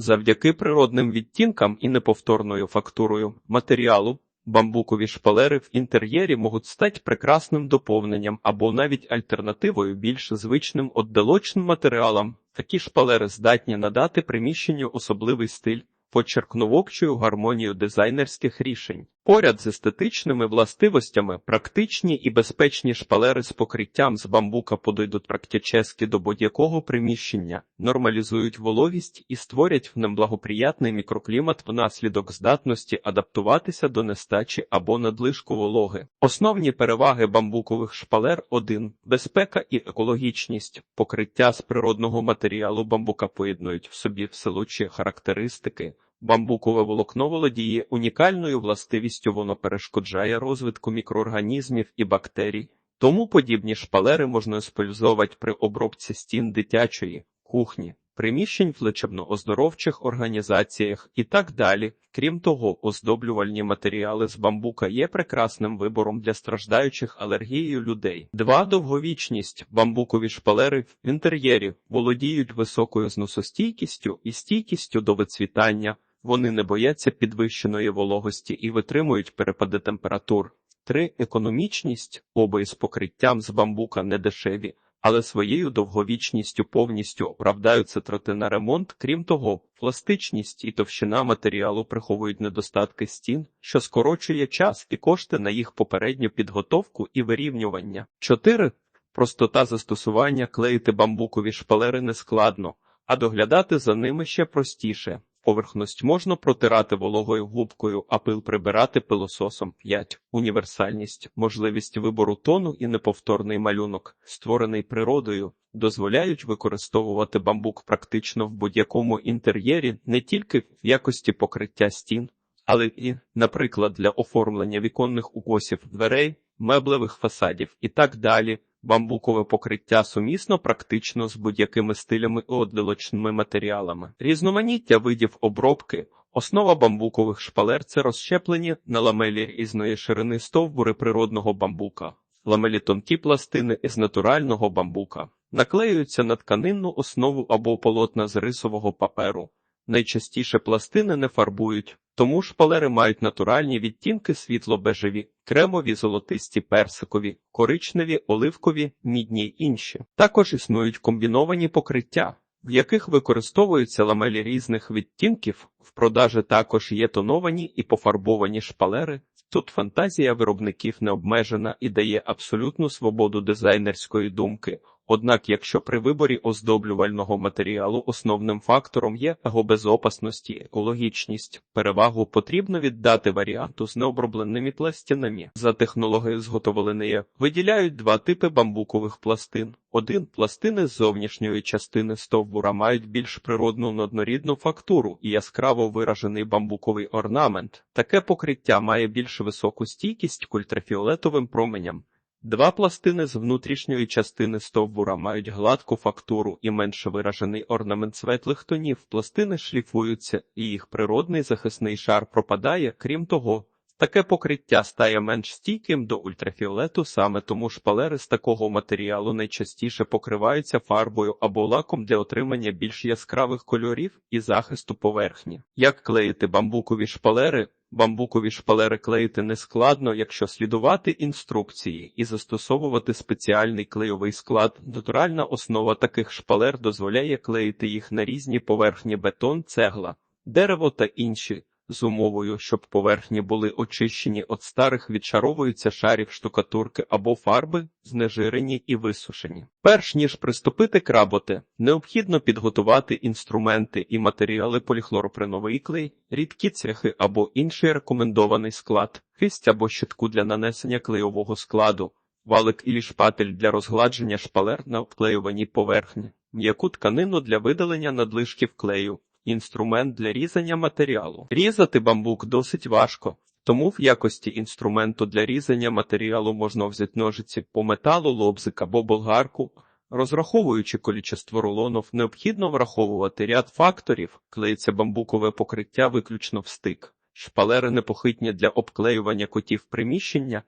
Завдяки природним відтінкам і неповторною фактурою матеріалу, бамбукові шпалери в інтер'єрі можуть стати прекрасним доповненням або навіть альтернативою більш звичним отдалочним матеріалам. Такі шпалери здатні надати приміщенню особливий стиль, подчеркнувокчою гармонію дизайнерських рішень. Поряд з естетичними властивостями практичні і безпечні шпалери з покриттям з бамбука подойдуть практически до будь-якого приміщення, нормалізують вологість і створять в нем благоприятний мікроклімат внаслідок здатності адаптуватися до нестачі або надлишку вологи. Основні переваги бамбукових шпалер 1. безпека і екологічність. Покриття з природного матеріалу бамбука поєднують в собі вселучі характеристики. Бамбукове волокно володіє унікальною властивістю, воно перешкоджає розвитку мікроорганізмів і бактерій. Тому подібні шпалери можна использовувати при обробці стін дитячої, кухні, приміщень в лечебно-оздоровчих організаціях і так далі. Крім того, оздоблювальні матеріали з бамбука є прекрасним вибором для страждаючих алергією людей. 2. довговічність бамбукові шпалери в інтер'єрі володіють високою зносостійкістю і стійкістю до вицвітання. Вони не бояться підвищеної вологості і витримують перепади температур. 3. економічність обої з покриттям з бамбука не дешеві, але своєю довговічністю повністю оправдаються трати на ремонт. Крім того, пластичність і товщина матеріалу приховують недостатки стін, що скорочує час і кошти на їх попередню підготовку і вирівнювання. 4. простота застосування клеїти бамбукові шпалери не складно, а доглядати за ними ще простіше. Поверхність можна протирати вологою губкою, а пил прибирати пилососом. 5. Універсальність, можливість вибору тону і неповторний малюнок, створений природою, дозволяють використовувати бамбук практично в будь-якому інтер'єрі не тільки в якості покриття стін, але і, наприклад, для оформлення віконних укосів дверей, меблевих фасадів і так далі. Бамбукове покриття сумісно практично з будь-якими стилями і отдалочними матеріалами. Різноманіття видів обробки. Основа бамбукових шпалер це розщеплені на ламелі різної ширини стовбури природного бамбука. Ламелі тонкі пластини із натурального бамбука. Наклеюються на тканинну основу або полотна з рисового паперу. Найчастіше пластини не фарбують, тому шпалери мають натуральні відтінки світло-бежеві, кремові, золотисті, персикові, коричневі, оливкові, мідні й інші. Також існують комбіновані покриття, в яких використовуються ламелі різних відтінків. В продажі також є тоновані і пофарбовані шпалери. Тут фантазія виробників не обмежена і дає абсолютну свободу дизайнерської думки. Однак, якщо при виборі оздоблювального матеріалу основним фактором є його безопасності, екологічність, перевагу потрібно віддати варіанту з необробленими пластинами. За технологією зготовлення виділяють два типи бамбукових пластин. Один пластини з зовнішньої частини стовбура мають більш природну однорідну фактуру і яскраво виражений бамбуковий орнамент. Таке покриття має більш високу стійкість к ультрафіолетовим променям. Два пластини з внутрішньої частини стовбура мають гладку фактуру і менш виражений орнамент светлих тонів. Пластини шліфуються, і їх природний захисний шар пропадає. Крім того, таке покриття стає менш стійким до ультрафіолету, саме тому шпалери з такого матеріалу найчастіше покриваються фарбою або лаком для отримання більш яскравих кольорів і захисту поверхні. Як клеїти бамбукові шпалери? Бамбукові шпалери клеїти нескладно, якщо слідувати інструкції і застосовувати спеціальний клейовий склад. Натуральна основа таких шпалер дозволяє клеїти їх на різні поверхні бетон, цегла, дерево та інші. З умовою, щоб поверхні були очищені від старих відшаровуються шарів штукатурки або фарби, знежирені і висушені. Перш ніж приступити к роботи, необхідно підготувати інструменти і матеріали поліхлоропреновий клей, рідкі цехи або інший рекомендований склад, кисть або щитку для нанесення клейового складу, валик і шпатель для розгладження шпалер на обклеюваній поверхні, м'яку тканину для видалення надлишків клею. Інструмент для різання матеріалу. Різати бамбук досить важко, тому в якості інструменту для різання матеріалу можна взяти ножиці по металу, лобзик або болгарку. Розраховуючи количество рулонів, необхідно враховувати ряд факторів, клеїться бамбукове покриття виключно в стик, шпалери непохитні для обклеювання кутів приміщення,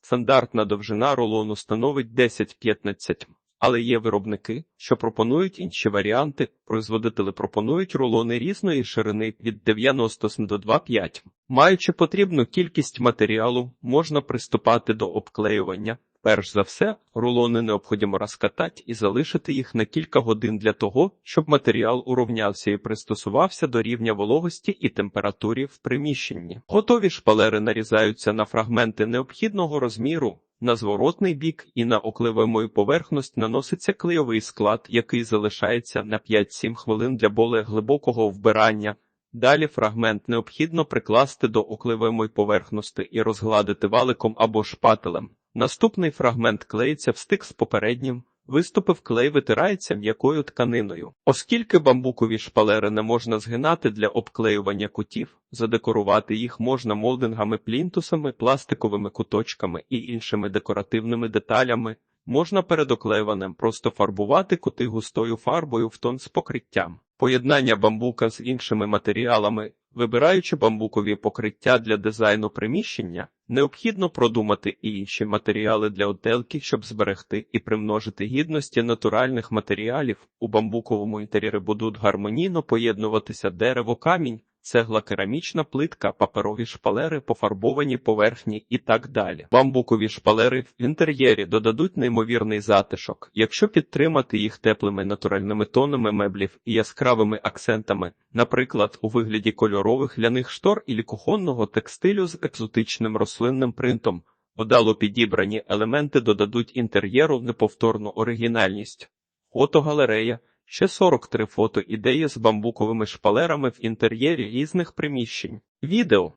стандартна довжина рулону становить 10-15 Але є виробники, що пропонують інші варіанти. Производителі пропонують рулони різної ширини від 90 до 2,5. Маючи потрібну кількість матеріалу, можна приступати до обклеювання. Перш за все, рулони необхідно розкатати і залишити їх на кілька годин для того, щоб матеріал урівнявся і пристосувався до рівня вологості і температури в приміщенні. Готові шпалери нарізаються на фрагменти необхідного розміру. На зворотний бік і на окливаємо поверхність наноситься клейовий склад, який залишається на 5-7 хвилин для боле глибокого вбирання. Далі фрагмент необхідно прикласти до окливимої поверхності і розгладити валиком або шпателем. Наступний фрагмент клеїться в стик з попереднім. Виступив клей витирається м'якою тканиною. Оскільки бамбукові шпалери не можна згинати для обклеювання кутів, задекорувати їх можна молдингами, плінтусами, пластиковими куточками і іншими декоративними деталями. Можна перед оклеюванням просто фарбувати кути густою фарбою в тон з покриттям. Поєднання бамбука з іншими матеріалами, вибираючи бамбукові покриття для дизайну приміщення, необхідно продумати і інші матеріали для отделки, щоб зберегти і примножити гідності натуральних матеріалів. У бамбуковому інтер'єрі будуть гармонійно поєднуватися дерево, камінь, цегла, керамічна плитка, паперові шпалери, пофарбовані поверхні і так далі. Бамбукові шпалери в інтер'єрі додадуть неймовірний затишок, якщо підтримати їх теплими натуральними тонами меблів і яскравими акцентами, наприклад, у вигляді кольорових ляних штор і кухонного текстилю з екзотичним рослинним принтом. Подало підібрані елементи додадуть інтер'єру неповторну оригінальність. Фотогалерея Ще 43 фото ідеї з бамбуковими шпалерами в інтер'єрі різних приміщень. Відео